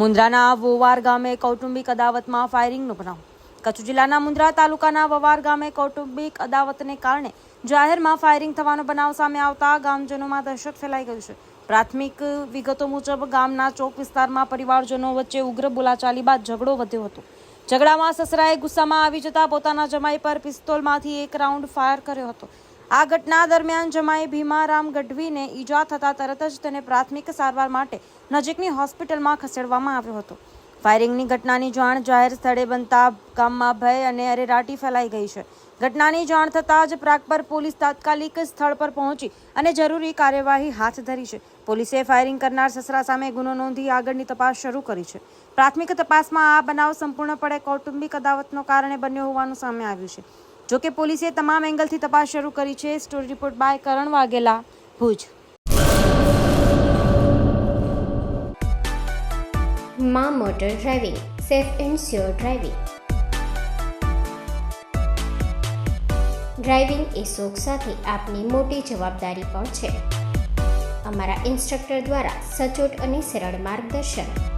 મુન્દ્રાના વોવાર ગામે કૌટુંબિક અદાવતમાં ફાયરિંગનો બનાવ. કચ્છ જિલ્લાના મુન્દ્રા તાલુકાના વવાર ગામે કૌટુંબિક અદાવતને કારણે જાહેરમાં ફાયરિંગ થવાનો બનાવ સામે આવતા ગામજનોમાં દહેશત ફેલાઈ ગયું છે. પ્રાથમિક વિગતો મુજબ ગામના ચોક વિસ્તારમાં પરિવારજનો વચ્ચે ઉગ્ર બોલાચાલી બાદ ઝઘડો વધ્યો હતો. ઝઘડામાં સસરાએ ગુસ્સામાં આવી જતા પોતાના જમાઈ પર પિસ્તોલમાંથી એક રાઉન્ડ ફાયર કર્યો હતો. આ ઘટના દરમિયાન જમાઈ ભીમારામ ગઢવીને ઈજા થતા તરત જ તેને પ્રાથમિક સારવાર માટે નજીકની હોસ્પિટલમાં ખસેડવામાં આવ્યો હતો. ફાયરિંગની ઘટનાની જાણ જાહેર સ્થળે બનતા ગામમાં ભય અને અરેરાટી ફેલાઈ ગઈ છે. ઘટનાની જાણ થતાં જ પ્રાગપર પોલીસ તાત્કાલિક સ્થળ પર પહોંચી અને જરૂરી કાર્યવાહી હાથ ધરી છે. પોલીસે ફાયરિંગ કરનાર સસરા સામે ગુનો નોંધી આગળની તપાસ શરૂ કરી છે. પ્રાથમિક તપાસમાં આ બનાવ સંપૂર્ણપણે કૌટુંબિક અદાવતનો કારણે બન્યો હોવાનું સામે આવ્યું છે. જોકે પોલીસે તમામ એંગલથી તપાસ શરૂ કરી છે. Story report by Karan Vaghela, Bhuj. માં motor driving, safe and sure driving. Driving એ શોખ સાથે આપની મોટી જવાબદારી પણ છે. અમારા ઇન્સ્ટ્રક્ટર દ્વારા સચોટ અને સરળ માર્ગદર્શન.